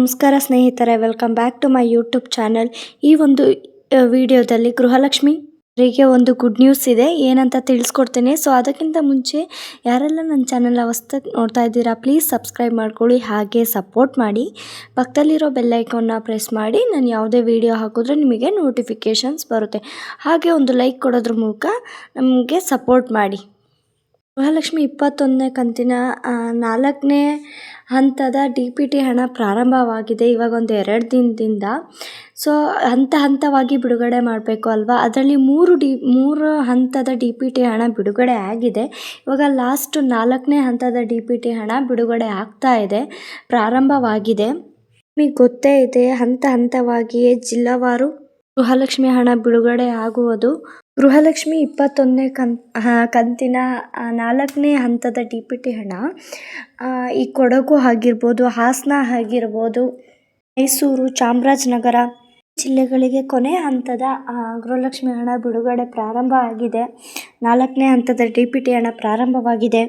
ನಮಸ್ಕಾರ ಸ್ನೇಹಿತರೆ welcome back to my YouTube channel ಈ ಒಂದು ವಿಡಿಯೋದಲ್ಲಿ ಗೃಹಲಕ್ಷ್ಮಿ ಅವರಿಗೆ ಒಂದು ಗುಡ್ ನ್ಯೂಸ್ ಇದೆ. ಏನಂತ ತಿಳಿಸ್ಕೊಡ್ತೇನೆ. ಸೊ ಅದಕ್ಕಿಂತ ಮುಂಚೆ ಯಾರೆಲ್ಲ ನನ್ನ ಚಾನಲ್ ಅವಸ್ಥೆ ನೋಡ್ತಾ ಇದ್ದೀರಾ ಪ್ಲೀಸ್ ಸಬ್ಸ್ಕ್ರೈಬ್ ಮಾಡ್ಕೊಳ್ಳಿ, ಹಾಗೆ ಸಪೋರ್ಟ್ ಮಾಡಿ. ಪಕ್ಕದಲ್ಲಿರೋ ಬೆಲ್ಲೈಕನ್ನ ಪ್ರೆಸ್ ಮಾಡಿ. ನಾನು ಯಾವುದೇ ವಿಡಿಯೋ ಹಾಕಿದ್ರೆ ನಿಮಗೆ ನೋಟಿಫಿಕೇಷನ್ಸ್ ಬರುತ್ತೆ. ಹಾಗೆ ಒಂದು ಲೈಕ್ ಕೊಡೋದ್ರ ಮೂಲಕ ನಮಗೆ ಸಪೋರ್ಟ್ ಮಾಡಿ. ಗೃಹಲಕ್ಷ್ಮಿ ಇಪ್ಪತ್ತೊಂದನೇ ಕಂತಿನ ನಾಲ್ಕನೇ ಹಂತದ ಡಿ ಪಿ ಟಿ ಹಣ ಪ್ರಾರಂಭವಾಗಿದೆ ಇವಾಗ ಒಂದು ಎರಡು ದಿನದಿಂದ. ಸೊ, ಹಂತ ಹಂತವಾಗಿ ಬಿಡುಗಡೆ ಮಾಡಬೇಕು ಅಲ್ವಾ? ಅದರಲ್ಲಿ ಮೂರು ಡಿ, ಮೂರು ಹಂತದ ಡಿ ಪಿ ಟಿ ಹಣ ಬಿಡುಗಡೆ ಆಗಿದೆ. ಇವಾಗ ಲಾಸ್ಟ್ ನಾಲ್ಕನೇ ಹಂತದ ಡಿ ಪಿ ಟಿ ಹಣ ಬಿಡುಗಡೆ ಆಗ್ತಾ ಇದೆ, ಪ್ರಾರಂಭವಾಗಿದೆ. ನಿಮಗೆ ಗೊತ್ತೇ ಇದೆ, ಹಂತ ಹಂತವಾಗಿಯೇ ಜಿಲ್ಲಾವಾರು ಗೃಹಲಕ್ಷ್ಮಿ ಹಣ ಬಿಡುಗಡೆ ಆಗುವುದು. ಗೃಹಲಕ್ಷ್ಮಿ ಇಪ್ಪತ್ತೊಂದನೇ ಕಂತ್ ಕಂತಿನ ನಾಲ್ಕನೇ ಹಂತದ ಡಿ ಪಿ ಟಿ ಹಣ ಈ ಕೊಡಗು ಆಗಿರ್ಬೋದು, ಹಾಸನ ಆಗಿರ್ಬೋದು, ಮೈಸೂರು, ಚಾಮರಾಜನಗರ ಜಿಲ್ಲೆಗಳಿಗೆ ಕೊನೆ ಹಂತದ ಗೃಹಲಕ್ಷ್ಮಿ ಹಣ ಬಿಡುಗಡೆ ಪ್ರಾರಂಭ ಆಗಿದೆ. ನಾಲ್ಕನೇ ಹಂತದ ಡಿ ಪಿ ಟಿ ಹಣ ಪ್ರಾರಂಭವಾಗಿದೆ.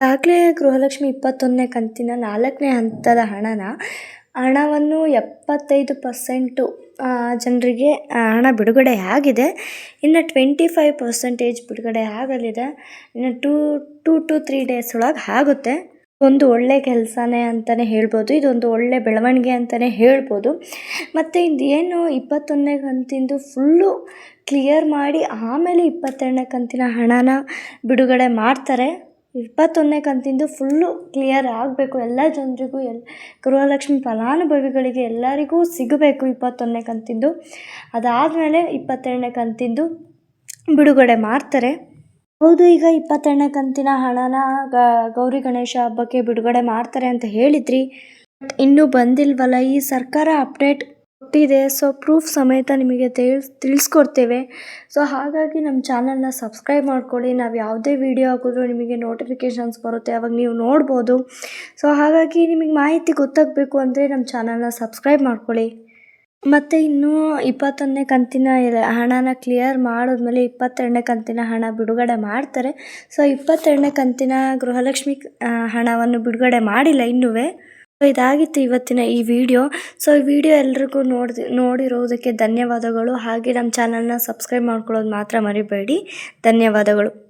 ಈಗಾಗಲೇ ಗೃಹಲಕ್ಷ್ಮಿ ಇಪ್ಪತ್ತೊಂದನೇ ಕಂತಿನ ನಾಲ್ಕನೇ ಹಂತದ ಹಣನ ಹಣವನ್ನು ಎಪ್ಪತ್ತೈದು ಪರ್ಸೆಂಟು ಜನರಿಗೆ ಹಣ ಬಿಡುಗಡೆ ಆಗಿದೆ. ಇನ್ನು ಟ್ವೆಂಟಿ ಫೈವ್ ಪರ್ಸೆಂಟೇಜ್ ಬಿಡುಗಡೆ ಆಗಲಿದೆ. ಇನ್ನು two two to three days ಒಳಗೆ ಆಗುತ್ತೆ. ಒಂದು ಒಳ್ಳೆ ಕೆಲಸನೇ ಅಂತಲೇ ಹೇಳ್ಬೋದು. ಇದೊಂದು ಒಳ್ಳೆ ಬೆಳವಣಿಗೆ ಅಂತಲೇ ಹೇಳ್ಬೋದು. ಮತ್ತು ಇದು ಏನು ಇಪ್ಪತ್ತೊಂದನೇ ಕಂತಿಂದು ಫುಲ್ಲು ಕ್ಲಿಯರ್ ಮಾಡಿ ಆಮೇಲೆ ಇಪ್ಪತ್ತೆರಡನೇ ಕಂತಿನ ಹಣನ ಬಿಡುಗಡೆ ಮಾಡ್ತಾರೆ. ಇಪ್ಪತ್ತೊಂದನೇ ಕಂತಿಂದು ಫುಲ್ಲು ಕ್ಲಿಯರ್ ಆಗಬೇಕು. ಎಲ್ಲ ಜನರಿಗೂ, ಎಲ್, ಗೃಹಲಕ್ಷ್ಮಿ ಫಲಾನುಭವಿಗಳಿಗೆ ಎಲ್ಲರಿಗೂ ಸಿಗಬೇಕು ಇಪ್ಪತ್ತೊಂದನೇ ಕಂತಿಂದು. ಅದಾದಮೇಲೆ ಇಪ್ಪತ್ತೆರಡನೇ ಕಂತಿಂದು ಬಿಡುಗಡೆ ಮಾಡ್ತಾರೆ. ಹೌದು, ಈಗ ಇಪ್ಪತ್ತೆರಡನೇ ಕಂತಿನ ಹಣನ ಗೌರಿ ಗಣೇಶ ಹಬ್ಬಕ್ಕೆ ಬಿಡುಗಡೆ ಮಾಡ್ತಾರೆ ಅಂತ ಹೇಳಿದ್ರಿ. ಬಟ್ ಇನ್ನೂ ಬಂದಿಲ್ವಲ್ಲ, ಈ ಸರ್ಕಾರ ಅಪ್ಡೇಟ್ ಕೊಟ್ಟಿದೆ ಸೊ ಪ್ರೂಫ್ ಸಮೇತ ನಿಮಗೆ ತಿಳಿಸ್, ತಿಳಿಸ್ಕೊಡ್ತೇವೆ. ಸೊ ಹಾಗಾಗಿ ನಮ್ಮ ಚಾನಲ್ನ ಸಬ್ಸ್ಕ್ರೈಬ್ ಮಾಡ್ಕೊಳ್ಳಿ. ನಾವು ಯಾವುದೇ ವಿಡಿಯೋ ಹಾಕಿದ್ರು ನಿಮಗೆ ನೋಟಿಫಿಕೇಷನ್ಸ್ ಬರುತ್ತೆ. ಅವಾಗ ನೀವು ನೋಡ್ಬೋದು. ಸೊ ಹಾಗಾಗಿ ನಿಮಗೆ ಮಾಹಿತಿ ಗೊತ್ತಾಗಬೇಕು ಅಂದರೆ ನಮ್ಮ ಚಾನಲ್ನ ಸಬ್ಸ್ಕ್ರೈಬ್ ಮಾಡ್ಕೊಳ್ಳಿ. ಮತ್ತು ಇನ್ನೂ ಇಪ್ಪತ್ತೊಂದನೇ ಕಂತಿನ ಹಣನ ಕ್ಲಿಯರ್ ಮಾಡಿದ್ಮೇಲೆ ಇಪ್ಪತ್ತೆರಡನೇ ಕಂತಿನ ಹಣ ಬಿಡುಗಡೆ ಮಾಡ್ತಾರೆ. ಸೊ ಇಪ್ಪತ್ತೆರಡನೇ ಕಂತಿನ ಗೃಹಲಕ್ಷ್ಮಿ ಹಣವನ್ನು ಬಿಡುಗಡೆ ಮಾಡಿಲ್ಲ ಇನ್ನೂ ಇದಾಗಿತ್ತು ಇವತ್ತಿನ ಈ ವಿಡಿಯೋ ಸೊ ಈ ವಿಡಿಯೋ ಎಲ್ರಿಗೂ ನೋಡಿ ನೋಡಿರೋದಕ್ಕೆ ಧನ್ಯವಾದಗಳು. ಹಾಗೆ ನಮ್ಮ ಚಾನಲ್ನ ಸಬ್ಸ್ಕ್ರೈಬ್ ಮಾಡ್ಕೊಳ್ಳೋದು ಮಾತ್ರ ಮರಿಬೇಡಿ. ಧನ್ಯವಾದಗಳು.